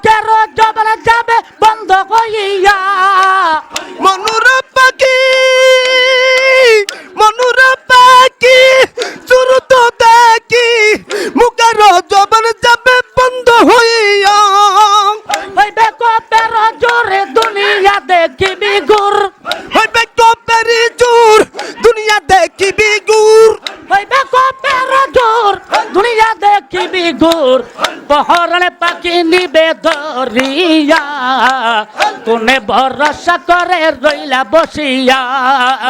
quiero ভরসা করে রইলা বসিয়া।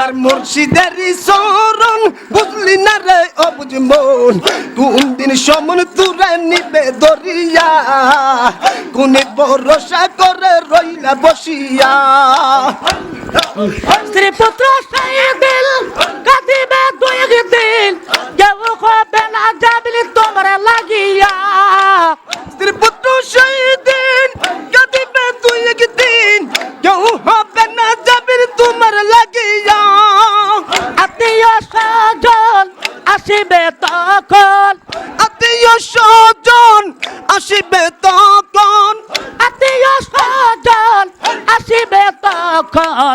আর মুর্শিদেরই শরণ বুঝলি না রে অবুঝ মন? কোন দিন সমন তুরে নিবে দরিয়া। কোনে ভরসা করে রইলা বসিয়া। স্ত্রী পুত্র দিল কাঁদিবে দুই দিন। কেউ হবে না যাবলি তোমার লাগিয়া। স্বজন আসিবে তখন। আত্মীয় স্বজন আসিবে তখন।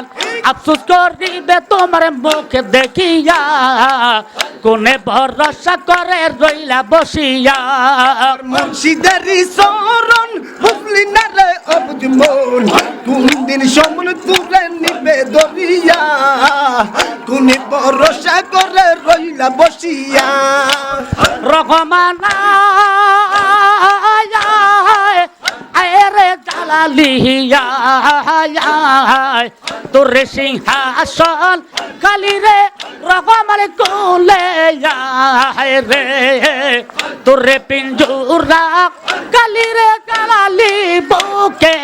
আফসোস করিবে তোমার মুখ দেখিয়া কোনে ভরসা করে রইলা বসিয়া। মুর্শিদারি শরণ বুঝলি না রে অবুঝ মন কোন দিন সমন তুলে নিবে দরিয়া। কোনে ভরসা রইলা বসিয়া। রহমানা আরে জালালিয়া তোরে সিংহাসন কালি রে রহমান কোলে রে। তোরে পিঞ্জুরা কালি রে জালালি বুকে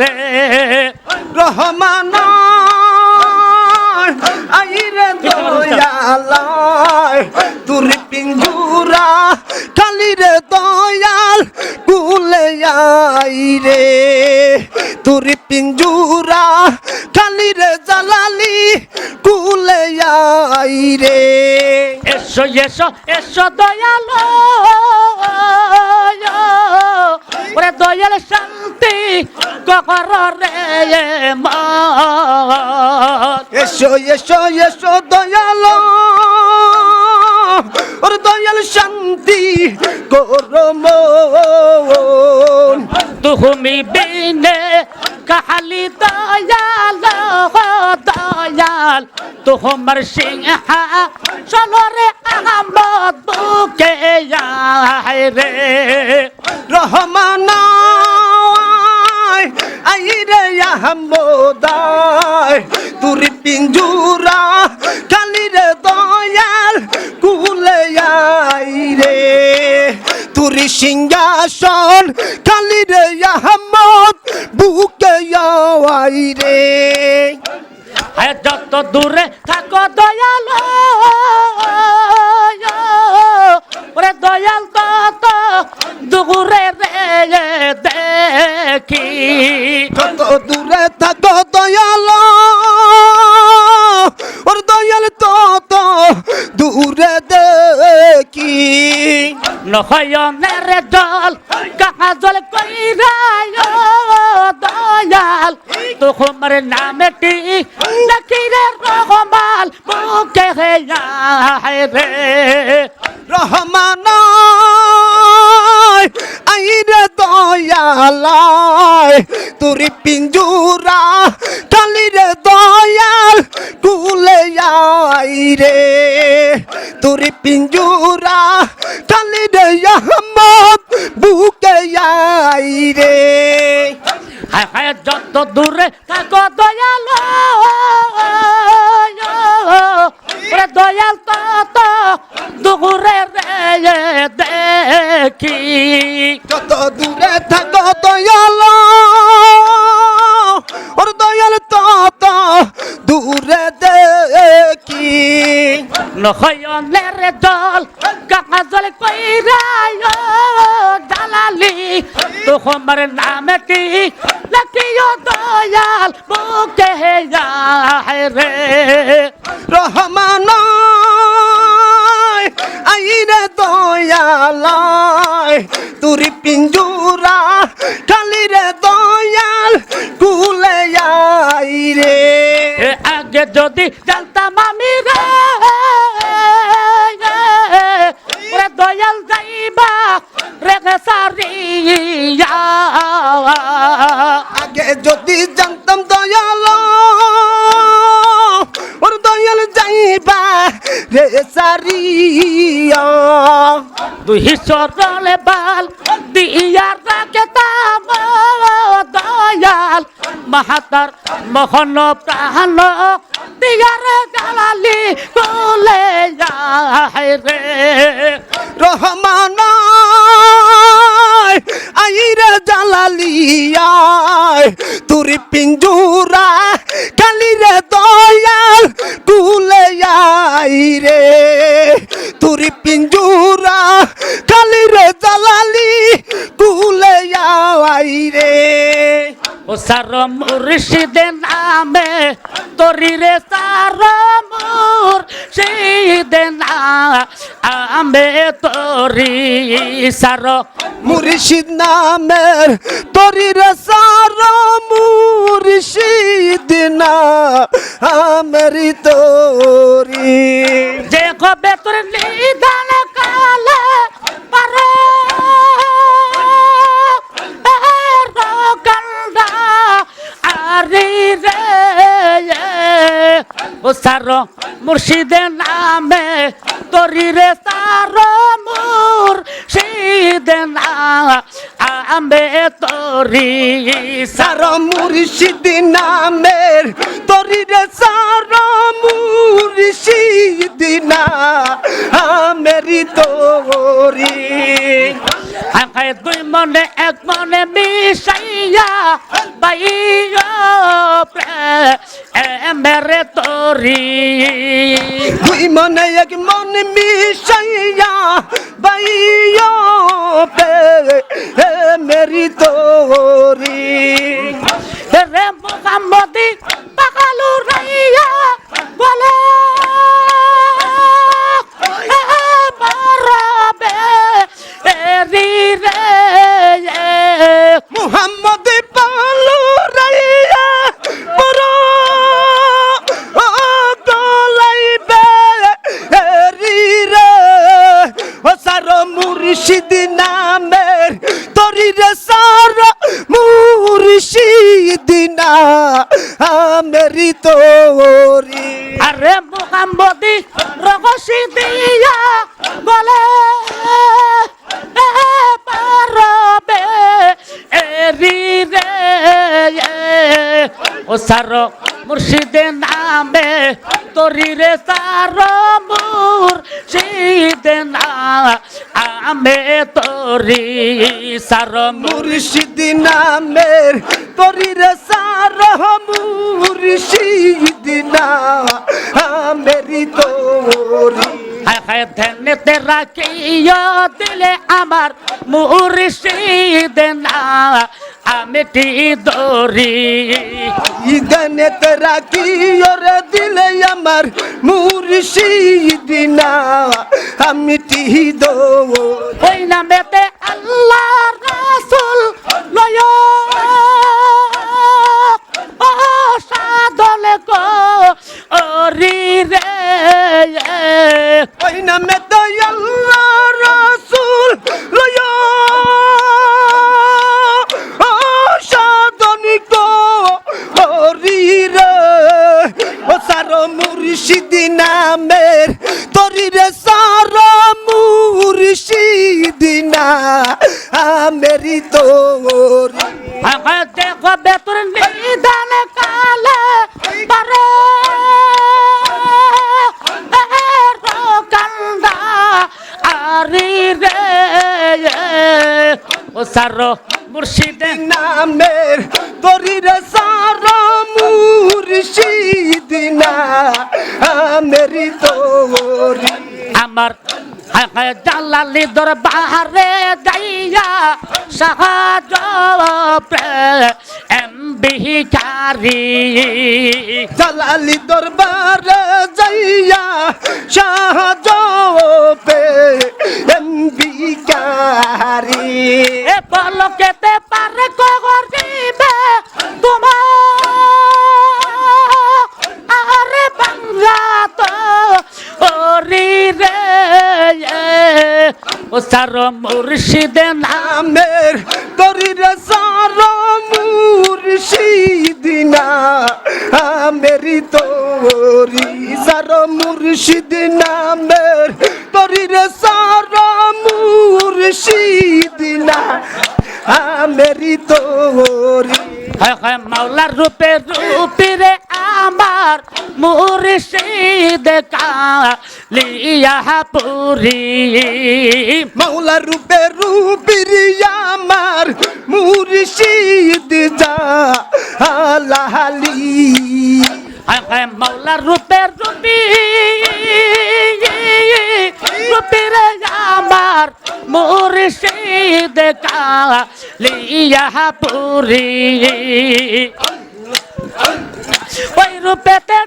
রে। রহমান আইরে দয়ালায় তুর পিঞ্জুরা, খালি রে দয়াল, কুলে আইরে তুর পিঞ্জুরা, খালি রে জালালি, কুলে আইরে এসো এসো এসো দয়ালো। ওরে দয়াল শান্তি ককর এসো এসো এসো দয়াল। ওরে দয়াল শান্তি করম তুমি বিনে, কাহালি দয়াল দয়াল। তোমার সিংহা চলরে আহমদ বুকে রে। রহমান আইরে আহমদায়, তুর পিঞ্জুরা খালি রে দয়াল। তুর সিংহাসন খালি রে আহমদ বুকে আইরে হ্যাঁ যত দূরে থাকো দয়াল ওরে দয়াল তত দূরে রে দেখি। কত দূরে থাকো দয়াল ওর দয়াল তত দূরে দেখি। নহয়নের জল কাজল কইরায় দয়াল। তোমার নামটি নাকি রে রহমাল মুখে হে রে। রহমান আইরে দয়ালায় তুরি পিঞ্জুরা নহয়নের দল কাজল কইরায় দালালি। তোমার নামে কি লাকিও দয়াল বুকে যায় রে। রহমান আইরে দয়ালায় তুরি পিঞ্জুরা খালি রে দয়াল কুলে আইরে। আগে যদি জানতাম আমি রে। সারিয়া আগে যদি জানতাম দয়াল ওর দয়াল যাইবা রে সারিয়া। দুই সরলে বাল দিয়া রাখে তাম দয়াল। মাহাতার মোহন প্রাণ দিয়ার জালালি কোলে যায় রে। রহমান আইরা জালালিয়া তুরি পিঞ্জুরা কালিরে দয়াল কুলে আইরে তুরি পিঞ্জুরা কালিরে জালালি কুলে আইরে ও সার মুর্শিদে নামে তরিরে সার মুর্শিদে নামে তরি সার মুর্শিদ নামের তরির সার মুর্শিদ না আমেরি তোরি। যে কবে তোর নিদান কালে পারে কান্দা আরে রে ও সার মুর্শিদে নামে তরি রে সার মুর্শিদে নামে তরি। সার সার মুর্শিদ নামের তরির সার মুর্শিদ না আমেরি তোরি। দুই মনে এক মনে মিশাইয়া বাইয়া প্রেমেরে তরি। দুই মনে এক মন মিশাইয়া বাইয়া পে মেরি তোরি। রে মোহাম্মদি পাকালু রাইয়া বলে। আরে মোহাম্মদি দিয়া বলে পারবে এরি রে ও সার মুর্শিদে নামে তরি রে সার মুর্শিদে নামে তরি সার মুর্শিদ নামের তরির সার মুর্শিদ না মেরি তোরি। হায় হায় ধ্যানেতে রাখিয়া দিলে আমার মুর্শিদ না আমি টি দরি। ইদনে তেরা কি ওরে দিলে আমার মুর্শিদ না আমি তিহি দো ওই নামেতে আল্লাহর রাসূল লয়। ও সাদলে কো ওরি রে। ওই নামে তো আল্লাহ বেতর নিদান কালে পারে। কান্দা আরি রে। ও সার মুর্শিদে। নামের তরির সার মুর্শিদ না। আমেরি তোরি আমার জালালি দরবারে যাইয়া সাহায্য প্রেম বিকারি জালালি দরবার যাইয়া শাহজ পে এমবিকারি এ পলকেতে পারে করিবে তোমার। আরে বাংলা তো হরি রে ও সার মুর্শিদে নামের তরি রে, সার মুর্শিদিনা মেরি তোরি, সার মুর্শিদ নামের তরি রে, সার মুর্শিদিনা মেরি তোরি। হ্যাঁ হ্যাঁ মাওলার রূপে রূপে রে মুর্শিদ কালিয়া পুরি মাওলা রূপে রূপির আমার মুর্শিদ যা আলাহালি মাওলার রূপে রূপি রূপিরে আমার মুর্শিদ কালিয়া পুরি ওই রূপেতে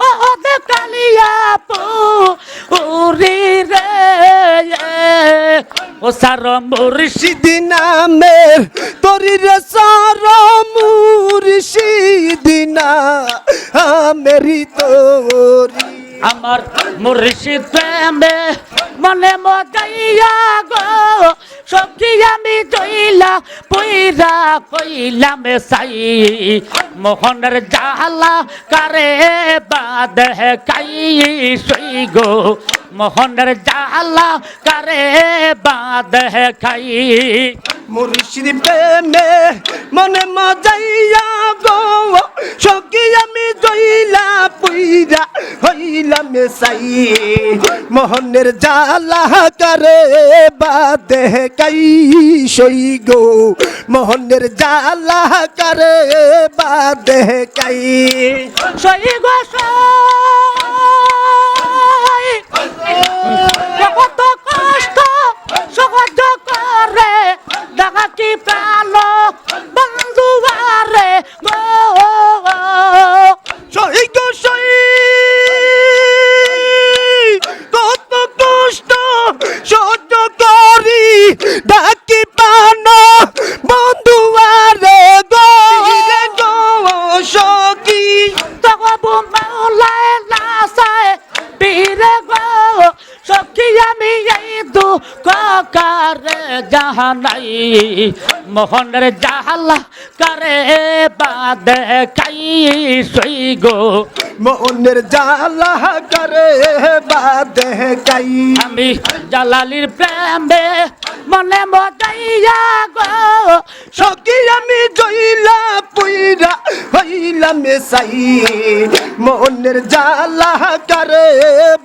ও দে কালিয়া পুরি রে ও সার মুর্শিদ নামের তরির সার মুর্শিদ না আমেরি তোরি। আমার মুর্শিদ প্রেমে মনে মজাইয়া গো সখী আমি জইলা পইরা কইলাম সাই। মোহনের জালা কারে বাদ কাই সই গো। মোহনের জালা কারে বাদ খাই মুর্শিদ প্রেমে মনে মজাইয়া গো। সখী আমি জইলা পুইরা হইলাম সাই মোহনের জালা করে বাদে কাই সই গো। মোহনের জালা করে বাদে কাই সই গো কত কষ্ট, সহ্য করে। দেখা কি প্রাণ বন্ধু গো। গো সই কত কষ্ট সহ্য করি, ডাকি পান বন্ধু আরে গো। রে গো, সখী। তবু মাওলায় নাসায়, বীরে গো। সখী, আমি এই দুঃখ কারে জাহানাই। মোহনের জাহাল্লা করে বাদে কাই সই গো মনের জ্বালা করে বাদে কাই আমি জালালির প্রেমে মনে মজাইয়া গো। সখী আমি জইলা পুইরা হইলাম সাই মনের জ্বালা করে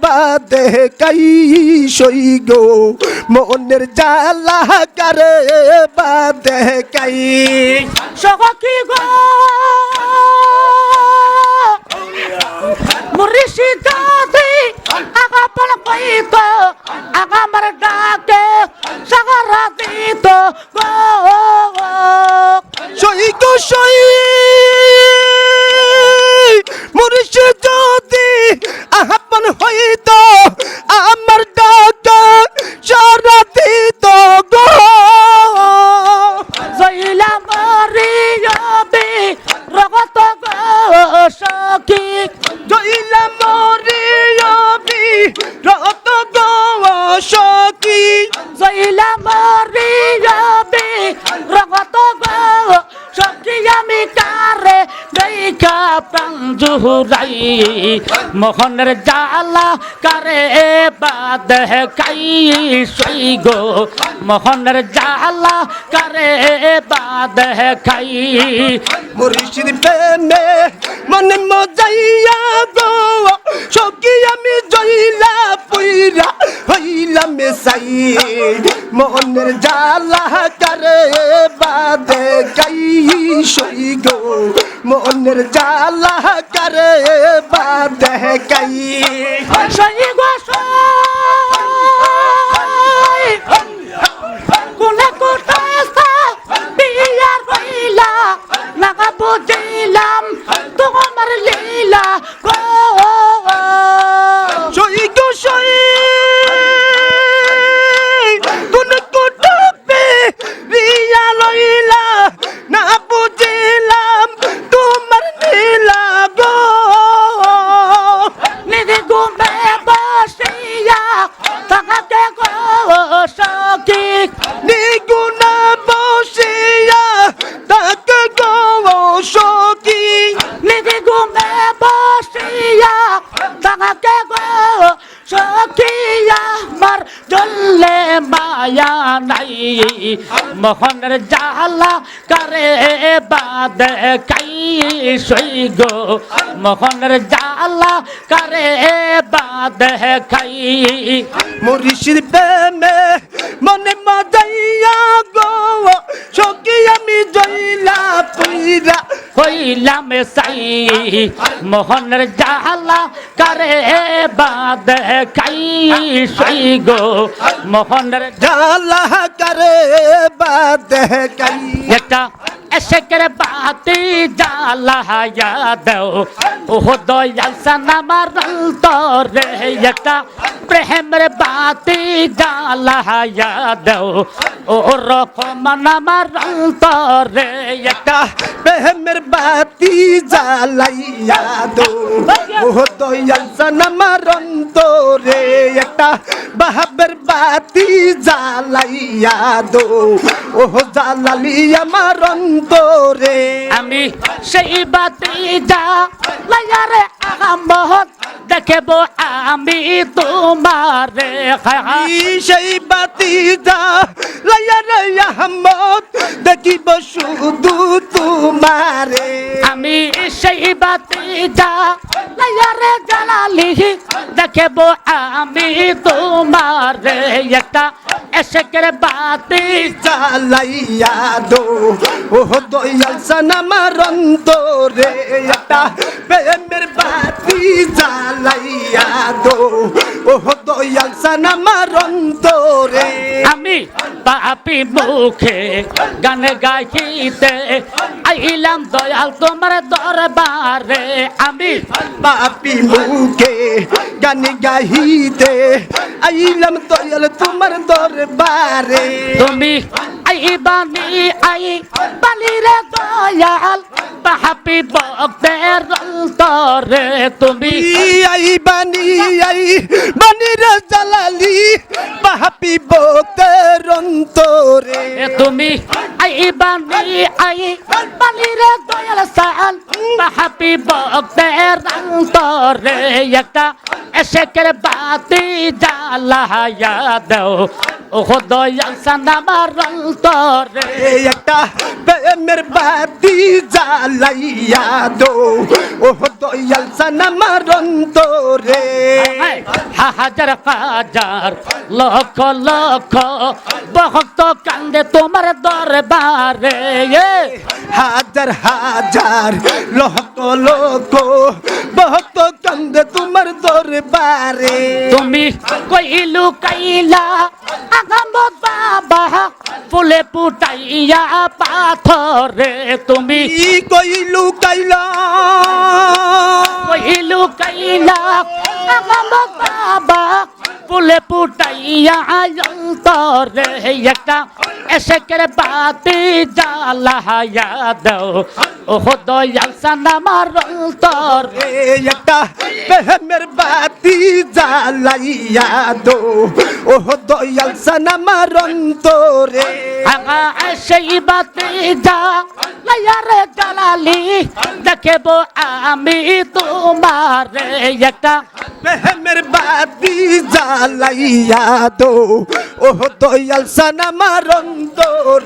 বাদে কাই সই গো। মনের জ্বালা করে বাদে কাই সখী গো। মুর্শিদ আগা পল কইত আগা মার ডাকে সাগরা দিত গো সই গো। সই মোহনের জালা বাদ কাই সই গো? মোহনের জালা কারে বাদ খাই মুর্শিদ প্রেমে মনে মজাইয়া গো সখী আমি জইলা পুইরা হইলাম সাই মনের জালা করে বাদে গাই সই গো? মনের জালা করে বাদে গাই সই গো সই কোনে কোথায় বিয়া রইলা নাগা বুঝিলাম তোমার লীলা গো সই গো সই মোহনের জালা করে বাদ কাই সই গো। মোহনের জালা করে বাদ খাই মুর্শিদ মনে মজাইয়া গো। হইলাম সাই মোহনের জালা করে বাদ খাই সই গো মোহনের জালা করে বাদ খাই একটা এসেকের বাতি জ্বালায়া দাও। ও দয়াল সানামার তরে, একটা প্রেমের বাতি জ্বালায়া দাও। ও রকমান আমার তরে, একটা প্রেমের বাতি জ্বালাইয়া দো ও দয়াল সনমার অন্তরে একটা বাহাবের বাতি জ্বালাইয়া দো ও জ্বালালি আমার অন্তরে আমি সেই বাতি যা লায়ারে আহমদ দেখব আমি তোমারে। সেই বাতি জ্বালাইয়া রে আহমদ দেখিব শুধু তোমারে। আমি সেই বাতি যা লায়ারে জালালি দেখব আমি তোমারে। একটা এসেকের বাতি জ্বালাইয়া দো। ও দয়াল সনমার অন্তরে একটা প্রেমের বাতি জ্বালাইয়া দো। ও দয়াল সনমার অন্তরে আমি পাপি মুখে গান গাইতে আইলাম দয়াল তোমার দরবারে। আমি পাপি মুখে গান গাহিতে আইলাম দয়াল তোমার দরবারে। তুমি আই বালি রে দয়াল পাপি ভক্তের অন্তরে তুমি। আই বানি আই বানি রে জালালি পাপি বক্তের অন্তরে। তুমি। আই বালি রে দয়াল সাল পাপি ভক্তের অন্তরে একটা এসেকের বাতি জ্বালায়া দাও। ও দয়াল সানামার অন্তরে। এই একটা প্রেমের বাতি জ্বালাইয়া দো। ও দয়াল সানামার অন্তরে। হাজার হাজার লক্ষ লক্ষ ভক্ত কান্দে তোমার দরবারে। হাজার হাজার লক্ষ লক্ষ বহুত কান্দে তোমার দরবারে। তুমি কইলু কাইলা আগামত বাবা ফুলে পুটাইয়া পাথরে তুমি। কইলু কাইলা? কইলু কাইলা আগামত বাবা ফুলে পুটাইয়া অন্তরে একটা এসেকের বাতি জ্বালায়া দাও। ও দয়াল সানামার অন্তরে একটা প্রেমের বাতি জ্বালাইয়া দো ও দয়াল সানামার অন্তরে আগা সেই বাতি যা লায়ারে জালালি, দেখব আমি তোমার একটা। প্রেমের বাতি জ্বালাইয়া দো ও দয়াল সানামার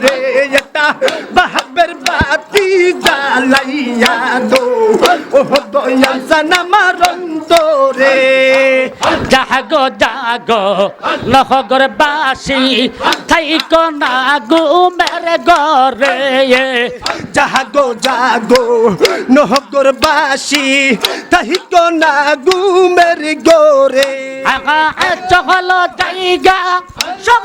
রে একটা। বাহাবের বাতি জ্বালাইয়া দো। ও দয়াল সানামার অন্তরে। জাগো জাগো লহগর বাসি থাইকো না ঘুমের ঘরে। জাগো জাগো নহগর বাসি তাহিক না গুমের গোরে আগা চহল জায়গা মিলে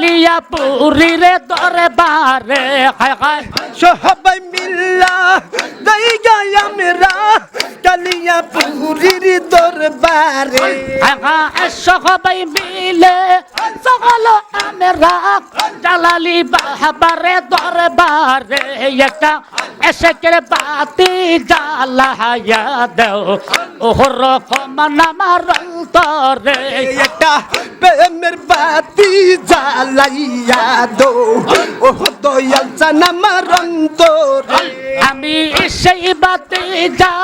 কালিয়া পুরীরে দরবারে হায় হায়। সবাই মিল্লা জায়গা আমরা কালিয়া পুরীর দরবারে আগা সবাই মিলে সকল আমরা জালালি বাহাবারে দরবারে একটা এসেকের বাতি জ্বালায়া দেও। ওহ রকম নামার অন্তরে একটা প্রেমের বাতি জ্বালাইয়া দো। ও দয়াল চান আমার অন্তরে। আমি সেই বাতি যা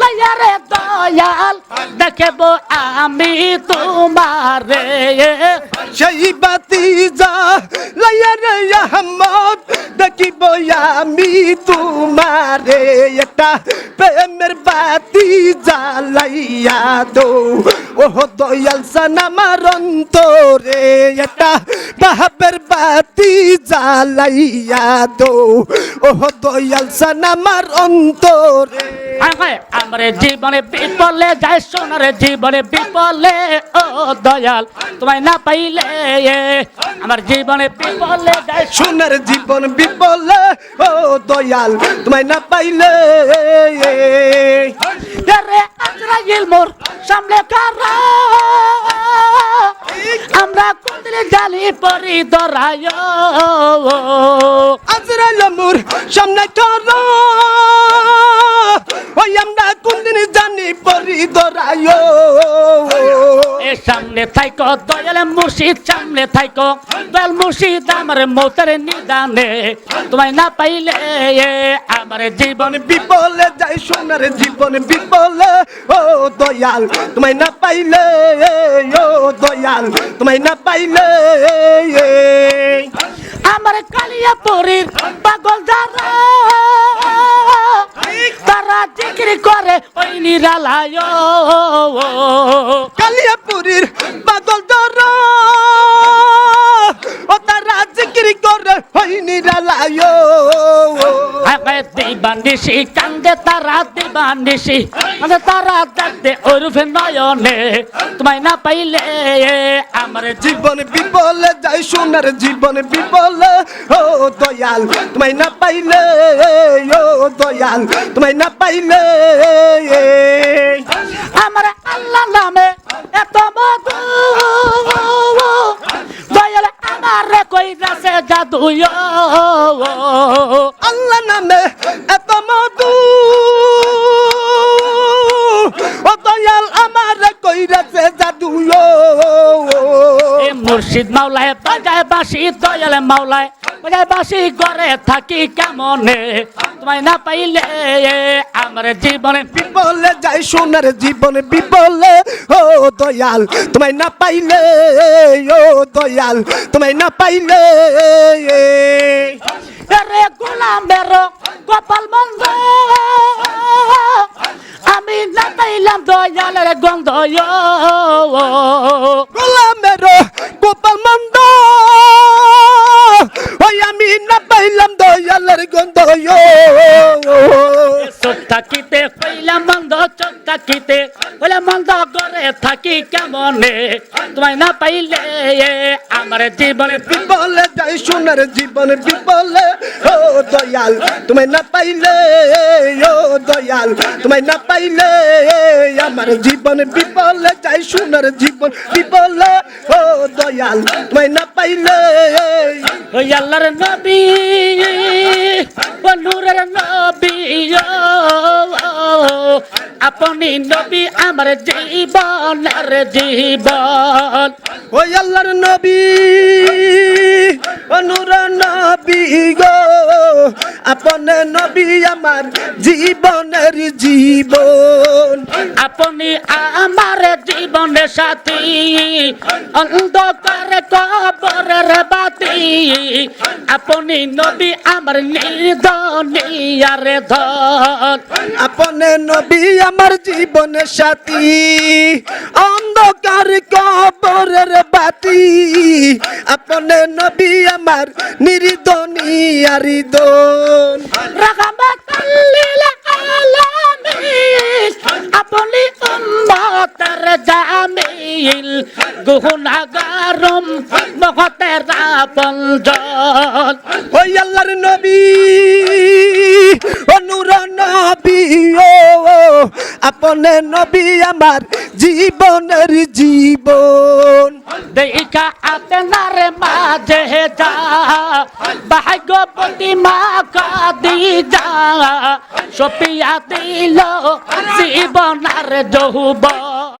লাইয়ারে দয়াল দেখব আমি তোমারে। সেই বাতি জ্বালাইয়া রে আহমদ দেখিব আমি তোমারে এটা প্রেমের বাতি জ্বালাইয়া দো ও দয়াল চান আমার অন্তরে এটা বাহাবের বাতি জ্বালাইয়া দো ও দয়াল চান আমার অন্তরে। আমার জীবনে বিপলে যায় সোনার জীবনে বিপলে, ও দয়াল, তোমায় না পাইলে আমার জীবনে বিপলে যায় সোনার জীবন বিপল। ও দয়াল তোমায় না পাইলে। রে আজরাইল মোর সামনে কারা? আমরা কুন্দরে জালি পরি দরায় আজরাইল মোর সামনে কর? ওই আমরা কোনদিন জানি পরি দরায় সামনে থাইকো, দয়াল মুর্শিদ সামনে থাইকো, দয়াল মুর্শিদ আমার মৌতের নিদানে। তোমায় না পাইলে আমার জীবন বিপলে যাই সোনার জীবন বিপলে ও দয়াল, তোমায় না পাইলে ও দয়াল, তোমায় না পাইলে আমার কালিয়া পরীর পাগল যারা, তারা জিকির করে ওই নিরালায়। কালিয়াপুরীর পাগল দর ও তারা জিকিরি করে হই নিরালায় দিবানিসি কান্দে তারা দিবানিসি কান্দে তারা দেখতে ওরফে নয়নে, তোমায় না পাইলে আমার জীবন বিপলে যাই সোনার জীবন বিপলে ও দয়াল, তোমায় না পাইলে, ও দয়াল, তোমায় না পাইলে। আমার আল্লাহ নামে এত মধু, দয়াল আমার কই রাসে জাদু আল্লাহ নামে এত মধু দয়াল আমার কইরাছে জাদু এ মুর্শিদ মাওলায় বাজায় বাসি দয়াল মাওলায়। বাজায় বাসি করে থাকি কেমনে? তোমায় না পাইলে আমার জীবনে বিপলে যাই সোনার জীবন বিপলে। ও দয়াল তোমায় না পাইলে ও দয়াল তোমায় না পাইলে। রে গোলামের কপাল মন্দ আমি না পাইলাম দয়ালের গন্ধ গোলামের গোপাল মন্দ ওই আমি না পাইলাম দয়ালের গন্ধ চোখ থাকিতে হইলাম মন্দ চোখ থাকিতে হইলাম মন্দ করে থাকি কেমনে? তোমায় না পাইলে আমার জীবনে বিপলে যাই সোনার জীবন বিপলে। ও দয়াল তোমায় না পাইলে ও দয়াল তোমায় না পাইলে আমার জীবন বিপলে যাই সোনার জীবন বিপলে। ও দয়াল তোমায় না পাইলে ওই আল্লাহর নবী ও নূরের নবী ও, আপনি নবী আমার জীবনের জীবন। ওই আল্লাহর নবী অনুর নবী গো আপন নবী আমার জীবনের জীবন। আপনি আমার জীবনের সাথী অন্ধকার কবরের বাতি আপনি নবী আমার নির্দনিয়ার ধন। আপনি নবী আমার জীবনের সাথী। অন্ধকার কবরের বাতি। আপনি নবী আমার নির্দনী আরিদন রহমতুল্লিল গুনাহগারম মহতের আপনজন ওই আল্লাহর নবী অনুর নবী ও আপনে নবী আমার জীবনের জীবন। দেখা আপনার মাঝে যা ভাগ্যবতী মা কাদি যা সপিয়া দিল জীবনার যৌবন।